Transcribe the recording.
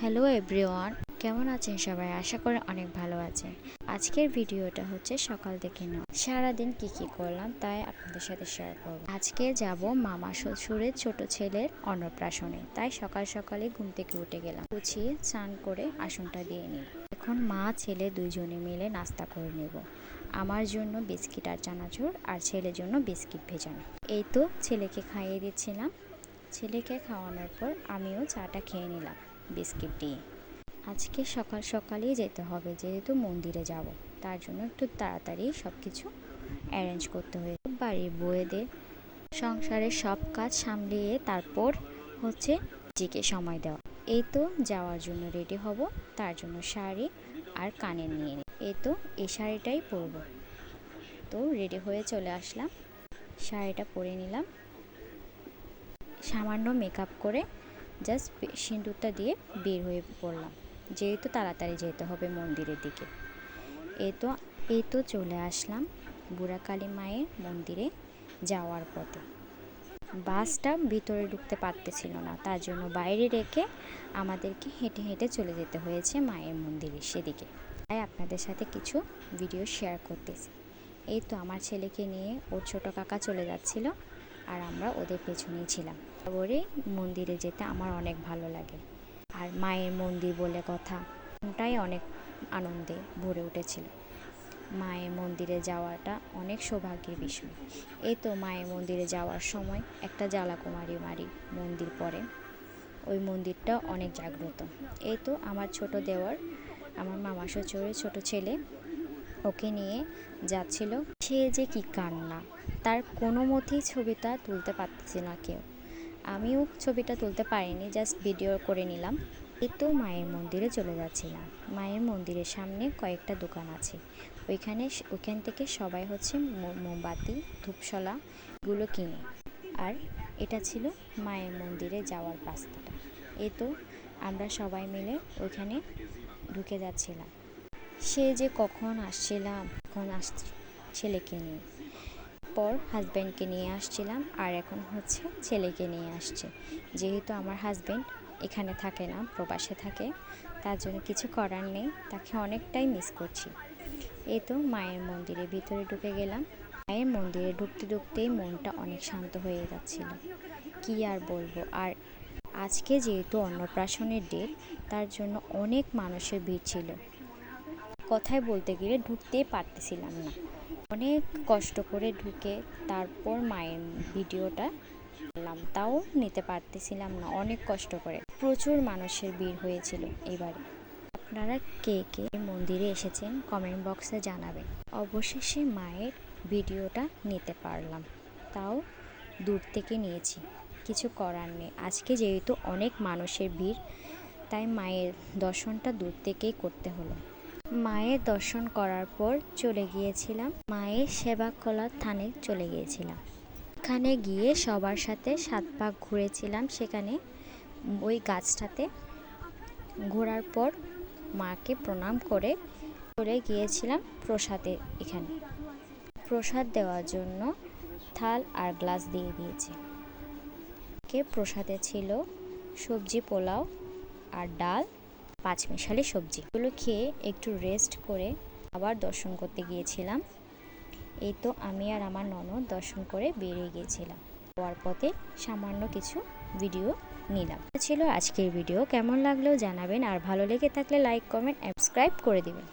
Hello everyone, কেমন আছেন সবাই? আশা করি অনেক ভালো আছেন। আজকের ভিডিওটা হচ্ছে সকাল থেকে নেওয়া সারাদিন কি কি করলাম তাই আপনাদের সাথে শেয়ার করব। আজকে যাব মামা শ্বশুরের ছোট ছেলের অন্নপ্রাশনে, তাই সকাল সকালে ঘুম থেকে উঠে গেলাম। গুছিয়ে স্নান করে আসনটা দিয়ে নিই। এখন মা, ছেলে দুইজনে মিলে নাস্তা করে নেব। আমার জন্য বিস্কিট আর চানাচুর, আর ছেলের জন্য বিস্কিট ভেজানো। এই তো ছেলেকে খাইয়ে দিচ্ছিলাম। ছেলেকে খাওয়ানোর পর আমিও চাটা খেয়ে নিলাম। বিস্কিট দিয়ে আজকে সকাল সকালেই যেতে হবে, যেহেতু মন্দিরে যাব। তার জন্য একটু তাড়াতাড়ি সব কিছু অ্যারেঞ্জ করতে হয়েছে। বাড়ির বউয়েদের সংসারের সব কাজ সামলিয়ে তারপর হচ্ছে জিকে সময় দেওয়া। এই তো যাওয়ার জন্য রেডি হব, তার জন্য শাড়ি আর কানের নিয়ে নিই এই তো এই শাড়িটাই পরবো। তো রেডি হয়ে চলে আসলাম, শাড়িটা পরে নিলাম। সামান্য মেকআপ করে জাস্ট সিঁদুরটা দিয়ে বের হয়ে পড়লাম। যেহেতু তাড়াতাড়ি যেতে হবে মন্দিরের দিকে। এ তো এই তো চলে আসলাম বুড়াকালী মায়ের মন্দিরে যাওয়ার পথে। বাসটা ভিতরে ঢুকতে পারতেছিল না, তার জন্য বাইরে রেখে আমাদেরকে হেঁটে হেঁটে চলে যেতে হয়েছে মায়ের মন্দিরে সেদিকে। তাই আপনাদের সাথে কিছু ভিডিও শেয়ার করতেছি। এই তো আমার ছেলেকে নিয়ে ওর ছোটো কাকা চলে যাচ্ছিল। আর আমরা ওদের পেছনেই ছিলাম। তারপরে মন্দিরে যেতে আমার অনেক ভালো লাগে। আর মায়ের মন্দির বলে কথা ওটাই অনেক আনন্দে ভরে উঠেছিল। মায়ের মন্দিরে যাওয়াটা অনেক সৌভাগ্যের বিষয়। এই তো মায়ের মন্দিরে যাওয়ার সময় একটা জ্বালাকুমারী মারি মন্দির পড়ে। ওই মন্দিরটা অনেক জাগ্রত। এই তো আমার ছোট দেওয়ার, আমার মামা শ্বশুরের ছোট ছেলে ওকে নিয়ে যাচ্ছিল সে যে কি কান্না। তার কোনো মতেই ছবিটা তুলতে পারতেছি না কেউ। আমিও ছবিটা তুলতে পারিনি জাস্ট ভিডিও করে নিলাম। এই তো মায়ের মন্দিরে চলে যাচ্ছিলাম মায়ের মন্দিরের সামনে কয়েকটা দোকান আছে। ওইখানে ওইখান থেকে সবাই হচ্ছে মোমবাতি, ধূপশলা এগুলো কিনে। আর এটা ছিল মায়ের মন্দিরে যাওয়ার রাস্তাটা। এই তো আমরা সবাই মিলে ওইখানে ঢুকে যাচ্ছিলাম। সে যে কখন আসছিলাম, কখন আস ছেলেকে নিয়ে। পর হাজব্যান্ডকে নিয়ে আসছিলাম আর এখন হচ্ছে ছেলেকে নিয়ে আসছে। যেহেতু আমার হাজব্যান্ড এখানে থাকে না, প্রবাসে থাকে, তার জন্য কিছু করার নেই, তাকে অনেকটাই মিস করছি। এই তো মায়ের মন্দিরের ভিতরে ঢুকে গেলাম। মায়ের মন্দিরে ঢুকতে ঢুকতেই মনটা অনেক শান্ত হয়ে যাচ্ছিল। কি আর বলব? আর আজকে যেহেতু অন্নপ্রাশনের ডেট তার জন্য অনেক মানুষের ভিড় ছিল। কথায় বলতে গেলে ঢুকতেই পারতেছিলাম না। অনেক কষ্ট করে ঢুকে তারপর মায়ের ভিডিওটা করলাম। তাও নিতে পারতেছিলাম না, অনেক কষ্ট করে। প্রচুর মানুষের ভিড় হয়েছিল এবারে। আপনারা কে কে মন্দিরে এসেছেন কমেন্ট বক্সে জানাবেন। অবশেষে মায়ের ভিডিওটা নিতে পারলাম। তাও দূর থেকে নিয়েছি। কিছু করার নেই। আজকে যেহেতু অনেক মানুষের ভিড়, তাই মায়ের দর্শনটা দূর থেকেই করতে হলো। মায়ের দর্শন করার পর চলে গিয়েছিলাম। মায়ের সেবা কলার থানে চলে গিয়েছিলাম। ওখানে গিয়ে সবার সাথে সাত পাক ঘুরেছিলাম। সেখানে ওই গাছটাতে ঘোরার পর মাকে প্রণাম করে চলে গিয়েছিলাম প্রসাদে এখানে। প্রসাদ দেওয়ার জন্য থাল আর গ্লাস দিয়ে দিয়েছে। কে প্রসাদে ছিল সবজি পোলাও আর ডাল পাঁচমিশালি সবজি। এগুলো খেয়ে একটু রেস্ট করে আবার দর্শন করতে গিয়েছিলাম। এই তো আমি আর আমার ননদ দর্শন করে বেরিয়ে গিয়েছিলাম। যাওয়ার পথে সামান্য কিছু ভিডিও নিলাম। ছিল আজকের ভিডিও কেমন লাগলেও জানাবেন। আর ভালো লেগে থাকলে লাইক কমেন্ট সাবস্ক্রাইব করে দিবেন।